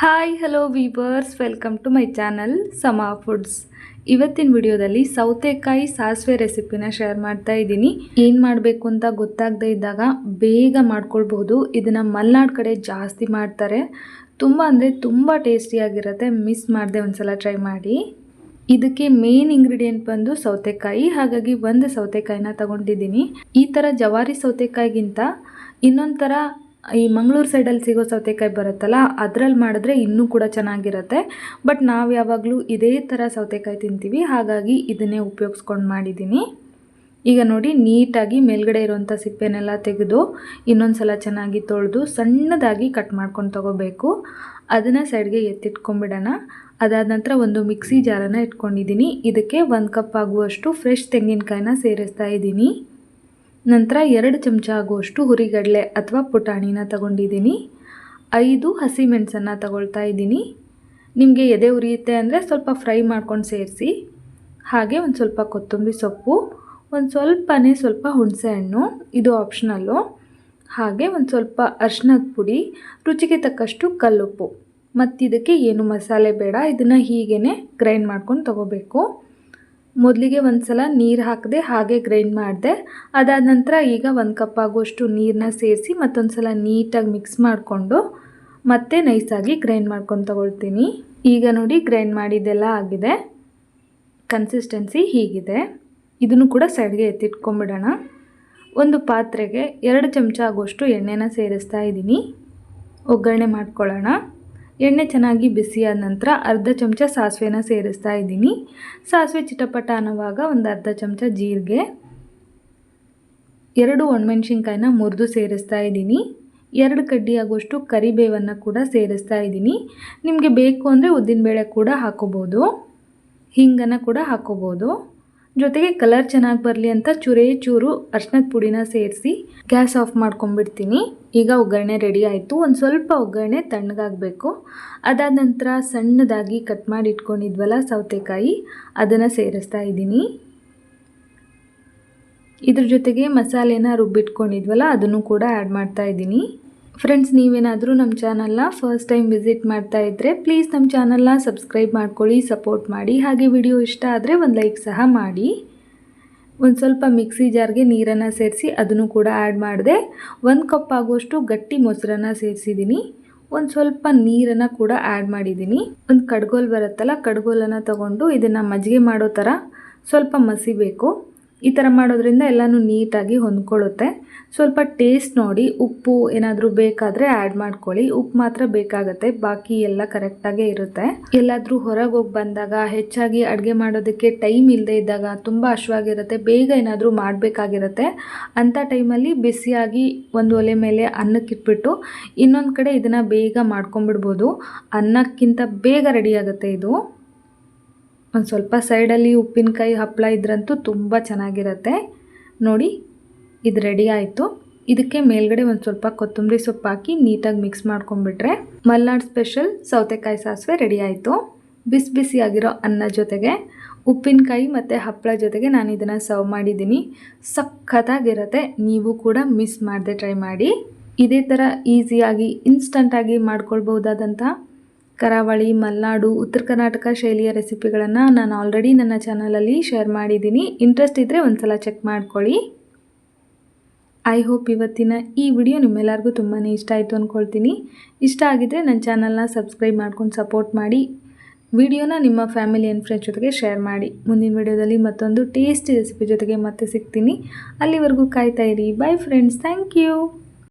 Hi hello viewers welcome to my channel Sama foods ಇವತ್ತಿನ ವಿಡಿಯೋದಲ್ಲಿ ಸೌತೆಕಾಯಿ ಸಾಸಿವೆ ರೆಸಿಪಿನ ಶೇರ್ ಮಾಡ್ತಾ ಇದ್ದೀನಿ. ಏನು ಮಾಡಬೇಕು ಅಂತ ಗೊತ್ತಾಗದೇ ಇದ್ದಾಗ ಬೇಗ ಮಾಡ್ಕೊಳ್ಬಹುದು. ಇದನ್ನು ಮಲ್ನಾಡು ಕಡೆ ಜಾಸ್ತಿ ಮಾಡ್ತಾರೆ. ತುಂಬ ಅಂದರೆ ತುಂಬ ಟೇಸ್ಟಿಯಾಗಿರುತ್ತೆ ಮಿಸ್ ಮಾಡದೆ ಒಂದ್ಸಲ ಟ್ರೈ ಮಾಡಿ. ಇದಕ್ಕೆ ಮೇನ್ ಇಂಗ್ರೀಡಿಯೆಂಟ್ ಬಂದು ಸೌತೆಕಾಯಿ. ಹಾಗಾಗಿ ಒಂದು ಸೌತೆಕಾಯಿನ ತಗೊಂಡಿದ್ದೀನಿ. ಈ ಥರ ಜವಾರಿ ಸೌತೆಕಾಯಿಗಿಂತ ಇನ್ನೊಂಥರ ಥರ ಈ ಮಂಗಳೂರು ಸೈಡಲ್ಲಿ ಸಿಗೋ ಸೌತೆಕಾಯಿ ಬರುತ್ತಲ್ಲ, ಅದರಲ್ಲಿ ಮಾಡಿದ್ರೆ ಇನ್ನೂ ಕೂಡ ಚೆನ್ನಾಗಿರುತ್ತೆ. ಬಟ್ ನಾವು ಯಾವಾಗಲೂ ಇದೇ ಥರ ಸೌತೆಕಾಯಿ ತಿಂತೀವಿ, ಹಾಗಾಗಿ ಇದನ್ನೇ ಉಪಯೋಗಿಸ್ಕೊಂಡು ಮಾಡಿದ್ದೀನಿ ಈಗ ನೋಡಿ, ನೀಟಾಗಿ ಮೇಲ್ಗಡೆ ಇರೋಂಥ ಸಿಪ್ಪೆನೆಲ್ಲ ತೆಗೆದು ಇನ್ನೊಂದು ಸಲ ಚೆನ್ನಾಗಿ ತೊಳೆದು ಸಣ್ಣದಾಗಿ ಕಟ್ ಮಾಡ್ಕೊಂಡು ತೊಗೋಬೇಕು. ಅದನ್ನು ಸೈಡ್ಗೆ ಎತ್ತಿಟ್ಕೊಂಡ್ಬಿಡೋಣ. ಅದಾದ ನಂತರ ಒಂದು ಮಿಕ್ಸಿ ಜಾರನ್ನು ಇಟ್ಕೊಂಡಿದ್ದೀನಿ ಇದಕ್ಕೆ ಒಂದು ಕಪ್ ಆಗುವಷ್ಟು ಫ್ರೆಶ್ ತೆಂಗಿನಕಾಯಿನ ಸೇರಿಸ್ತಾ ಇದ್ದೀನಿ ನಂತರ ಎರಡು ಚಮಚ ಆಗುವಷ್ಟು ಹುರಿಗಡಲೆ ಅಥವಾ ಪುಟಾಣಿನ ತಗೊಂಡಿದ್ದೀನಿ. ಐದು ಹಸಿಮೆಣಸನ್ನು ತಗೊಳ್ತಾ ಇದ್ದೀನಿ. ನಿಮಗೆ ಎದೆ ಉರಿಯುತ್ತೆ ಅಂದರೆ ಸ್ವಲ್ಪ ಫ್ರೈ ಮಾಡ್ಕೊಂಡು ಸೇರಿಸಿ. ಹಾಗೆ ಒಂದು ಸ್ವಲ್ಪ ಕೊತ್ತಂಬರಿ ಸೊಪ್ಪು, ಒಂದು ಸ್ವಲ್ಪನೇ ಸ್ವಲ್ಪ ಹುಣಸೆ ಹಣ್ಣು, ಇದು ಆಪ್ಷನಲ್ಲು ಹಾಗೆ ಒಂದು ಸ್ವಲ್ಪ ಅರ್ಶಿನದ ಪುಡಿ, ರುಚಿಗೆ ತಕ್ಕಷ್ಟು ಕಲ್ಲುಪ್ಪು. ಮತ್ತು ಇದಕ್ಕೆ ಏನು ಮಸಾಲೆ ಬೇಡ, ಇದನ್ನು ಹೀಗೇ ಗ್ರೈಂಡ್ ಮಾಡ್ಕೊಂಡು ತೊಗೋಬೇಕು. ಮೊದಲಿಗೆ ಒಂದು ಸಲ ನೀರು ಹಾಕದೆ ಹಾಗೆ ಗ್ರೈಂಡ್ ಮಾಡಿದೆ. ಅದಾದ ನಂತರ ಈಗ ಒಂದು ಕಪ್ ಆಗುವಷ್ಟು ನೀರನ್ನ ಸೇರಿಸಿ ಮತ್ತೊಂದು ಸಲ ನೀಟಾಗಿ ಮಿಕ್ಸ್ ಮಾಡಿಕೊಂಡು ಮತ್ತೆ ನೈಸಾಗಿ ಗ್ರೈಂಡ್ ಮಾಡ್ಕೊಂಡು ತಗೊಳ್ತೀನಿ. ಈಗ ನೋಡಿ ಗ್ರೈಂಡ್ ಮಾಡಿದ್ದೆಲ್ಲ ಆಗಿದೆ. ಕನ್ಸಿಸ್ಟೆನ್ಸಿ ಹೀಗಿದೆ. ಇದನ್ನು ಕೂಡ ಸೈಡ್ಗೆ ಎತ್ತಿಟ್ಕೊಂಬಿಡೋಣ. ಒಂದು ಪಾತ್ರೆಗೆ ಎರಡು ಚಮಚ ಆಗುವಷ್ಟು ಎಣ್ಣೆನ ಸೇರಿಸ್ತಾ ಇದ್ದೀನಿ. ಒಗ್ಗರಣೆ ಮಾಡ್ಕೊಳ್ಳೋಣ. ಎಣ್ಣೆ ಚೆನ್ನಾಗಿ ಬಿಸಿಯಾದ ನಂತರ ಅರ್ಧ ಚಮಚ ಸಾಸಿವೆನ ಸೇರಿಸ್ತಾ ಇದ್ದೀನಿ. ಸಾಸಿವೆ ಚಿಟಪಟ ಅನ್ನೋವಾಗ ಒಂದು ಅರ್ಧ ಚಮಚ ಜೀರಿಗೆ, ಎರಡು ಒಣಮೆಣ್ಸಿನ್ಕಾಯಿನ ಮುರಿದು ಸೇರಿಸ್ತಾ ಇದ್ದೀನಿ. ಎರಡು ಕಡ್ಡಿಯಾಗುವಷ್ಟು ಕರಿಬೇವನ್ನು ಕೂಡ ಸೇರಿಸ್ತಾ ಇದ್ದೀನಿ. ನಿಮಗೆ ಬೇಕು ಅಂದರೆ ಉದ್ದಿನಬೇಳೆ ಕೂಡ ಹಾಕೋಬೋದು. ಹಿಂಗನ್ನು ಕೂಡ ಹಾಕೋಬೋದು. ಜೊತೆಗೆ ಕಲರ್ ಚೆನ್ನಾಗಿ ಬರಲಿ ಅಂತ ಚೂರೇ ಚೂರು ಅರ್ಶಿನದ ಪುಡಿನ ಸೇರಿಸಿ ಗ್ಯಾಸ್ ಆಫ್ ಮಾಡ್ಕೊಂಡ್ಬಿಡ್ತೀನಿ. ಈಗ ಒಗ್ಗರಣೆ ರೆಡಿ ಆಯಿತು. ಒಂದು ಸ್ವಲ್ಪ ಒಗ್ಗರಣೆ ತಣ್ಣಗಾಗಬೇಕು. ಅದಾದ ನಂತರ ಸಣ್ಣದಾಗಿ ಕಟ್ ಮಾಡಿ ಇಟ್ಕೊಂಡಿದ್ವಲ್ಲ ಸೌತೆಕಾಯಿ, ಅದನ್ನು ಸೇರಿಸ್ತಾ ಇದ್ದೀನಿ. ಇದ್ರ ಜೊತೆಗೆ ಮಸಾಲೆನ ರುಬ್ಬಿಟ್ಕೊಂಡಿದ್ವಲ್ಲ, ಅದನ್ನು ಕೂಡ ಆ್ಯಡ್ ಮಾಡ್ತಾ ಇದ್ದೀನಿ. ಫ್ರೆಂಡ್ಸ್ ನೀವೇನಾದರೂ ನಮ್ಮ ಚಾನಲ್ನ ಫಸ್ಟ್ ಟೈಮ್ ವಿಸಿಟ್ ಮಾಡ್ತಾ ಇದ್ದರೆ ಪ್ಲೀಸ್ ನಮ್ಮ ಚಾನಲ್ನ ಸಬ್ಸ್ಕ್ರೈಬ್ ಮಾಡ್ಕೊಳ್ಳಿ ಸಪೋರ್ಟ್ ಮಾಡಿ. ಹಾಗೆ ವಿಡಿಯೋ ಇಷ್ಟ ಆದರೆ ಒಂದು ಲೈಕ್ ಸಹ ಮಾಡಿ. ಒಂದು ಸ್ವಲ್ಪ ಮಿಕ್ಸಿ ಜಾರ್ಗೆ ನೀರನ್ನು ಸೇರಿಸಿ ಅದನ್ನು ಕೂಡ ಆ್ಯಡ್ ಮಾಡಿದೆ. ಒಂದು ಕಪ್ ಆಗುವಷ್ಟು ಗಟ್ಟಿ ಮೊಸರನ್ನು ಸೇರಿಸಿದ್ದೀನಿ ಒಂದು ಸ್ವಲ್ಪ ನೀರನ್ನು ಕೂಡ ಆ್ಯಡ್ ಮಾಡಿದ್ದೀನಿ ಒಂದು ಕಡ್ಗೋಲ್ ಬರುತ್ತಲ್ಲ, ಕಡ್ಗೋಲನ್ನು ತಗೊಂಡು ಇದನ್ನು ಮಜ್ಜಿಗೆ ಮಾಡೋ ಥರ ಸ್ವಲ್ಪ ಮಸಿಬೇಕು. ಈ ಥರ ಮಾಡೋದ್ರಿಂದ ಎಲ್ಲನೂ ನೀಟಾಗಿ ಹೊಂದ್ಕೊಳ್ಳುತ್ತೆ. ಸ್ವಲ್ಪ ಟೇಸ್ಟ್ ನೋಡಿ, ಉಪ್ಪು ಏನಾದರೂ ಬೇಕಾದರೆ ಆ್ಯಡ್ ಮಾಡ್ಕೊಳ್ಳಿ. ಉಪ್ಪು ಮಾತ್ರ ಬೇಕಾಗತ್ತೆ, ಬಾಕಿ ಎಲ್ಲ ಕರೆಕ್ಟಾಗೇ ಇರುತ್ತೆ. ಎಲ್ಲಾದರೂ ಹೊರಗೆ ಹೋಗಿ ಬಂದಾಗ, ಹೆಚ್ಚಾಗಿ ಅಡುಗೆ ಮಾಡೋದಕ್ಕೆ ಟೈಮ್ ಇಲ್ಲದೆ ಇದ್ದಾಗ ತುಂಬ ಹಶ್ವಾಗಿರುತ್ತೆ, ಬೇಗ ಏನಾದರೂ ಮಾಡಬೇಕಾಗಿರುತ್ತೆ. ಅಂಥ ಟೈಮಲ್ಲಿ ಬಿಸಿಯಾಗಿ ಒಂದು ಒಲೆ ಮೇಲೆ ಅನ್ನಕ್ಕಿಟ್ಬಿಟ್ಟು ಇನ್ನೊಂದು ಕಡೆ ಇದನ್ನು ಬೇಗ ಮಾಡ್ಕೊಂಬಿಡ್ಬೋದು ಅನ್ನಕ್ಕಿಂತ ಬೇಗ ರೆಡಿ ಆಗುತ್ತೆ ಇದು. ಒಂದು ಸ್ವಲ್ಪ ಸೈಡಲ್ಲಿ ಉಪ್ಪಿನಕಾಯಿ ಹಪ್ಪಳ ಇದ್ರಂತೂ ತುಂಬ ಚೆನ್ನಾಗಿರುತ್ತೆ. ನೋಡಿ, ಇದು ರೆಡಿ ಆಯಿತು. ಇದಕ್ಕೆ ಮೇಲ್ಗಡೆ ಒಂದು ಸ್ವಲ್ಪ ಕೊತ್ತಂಬರಿ ಸೊಪ್ಪು ಹಾಕಿ ನೀಟಾಗಿ ಮಿಕ್ಸ್ ಮಾಡ್ಕೊಂಡ್ಬಿಟ್ರೆ ಮಲ್ನಾಡ್ ಸ್ಪೆಷಲ್ ಸೌತೆಕಾಯಿ ಸಾಸಿವೆ ರೆಡಿ ಆಯಿತು. ಬಿಸಿ ಬಿಸಿಯಾಗಿರೋ ಅನ್ನ ಜೊತೆಗೆ ಉಪ್ಪಿನಕಾಯಿ ಮತ್ತು ಹಪ್ಪಳ ಜೊತೆಗೆ ನಾನು ಇದನ್ನು ಸರ್ವ್ ಮಾಡಿದ್ದೀನಿ. ಸಖತ್ತಾಗಿರುತ್ತೆ. ನೀವು ಕೂಡ ಮಿಸ್ ಮಾಡದೆ ಟ್ರೈ ಮಾಡಿ. ಇದೇ ಥರ ಈಸಿಯಾಗಿ ಇನ್ಸ್ಟಂಟಾಗಿ ಮಾಡ್ಕೊಳ್ಬಹುದಾದಂಥ ಕರಾವಳಿ, ಮಲೆನಾಡು, ಉತ್ತರ ಕರ್ನಾಟಕ ಶೈಲಿಯ ರೆಸಿಪಿಗಳನ್ನು ನಾನು ಆಲ್ರೆಡಿ ನನ್ನ ಚಾನಲಲ್ಲಿ ಶೇರ್ ಮಾಡಿದ್ದೀನಿ. ಇಂಟ್ರೆಸ್ಟ್ ಇದ್ದರೆ ಒಂದು ಸಲ ಚೆಕ್ ಮಾಡ್ಕೊಳ್ಳಿ. ಐ ಹೋಪ್ ಇವತ್ತಿನ ಈ ವಿಡಿಯೋ ನಿಮ್ಮೆಲ್ಲರಿಗೂ ತುಂಬಾ ಇಷ್ಟ ಆಯಿತು ಅಂದ್ಕೊಳ್ತೀನಿ ಇಷ್ಟ ಆಗಿದ್ದರೆ ನನ್ನ ಚಾನಲ್ನ ಸಬ್ಸ್ಕ್ರೈಬ್ ಮಾಡ್ಕೊಂಡು ಸಪೋರ್ಟ್ ಮಾಡಿ. ವಿಡಿಯೋನ ನಿಮ್ಮ ಫ್ಯಾಮಿಲಿ ಆ್ಯಂಡ್ ಫ್ರೆಂಡ್ಸ್ ಜೊತೆಗೆ ಶೇರ್ ಮಾಡಿ. ಮುಂದಿನ ವಿಡಿಯೋದಲ್ಲಿ ಮತ್ತೊಂದು ಟೇಸ್ಟಿ ರೆಸಿಪಿ ಜೊತೆಗೆ ಮತ್ತೆ ಸಿಗ್ತೀನಿ. ಅಲ್ಲಿವರೆಗೂ ಕಾಯ್ತಾ ಇರಿ. By friends thank you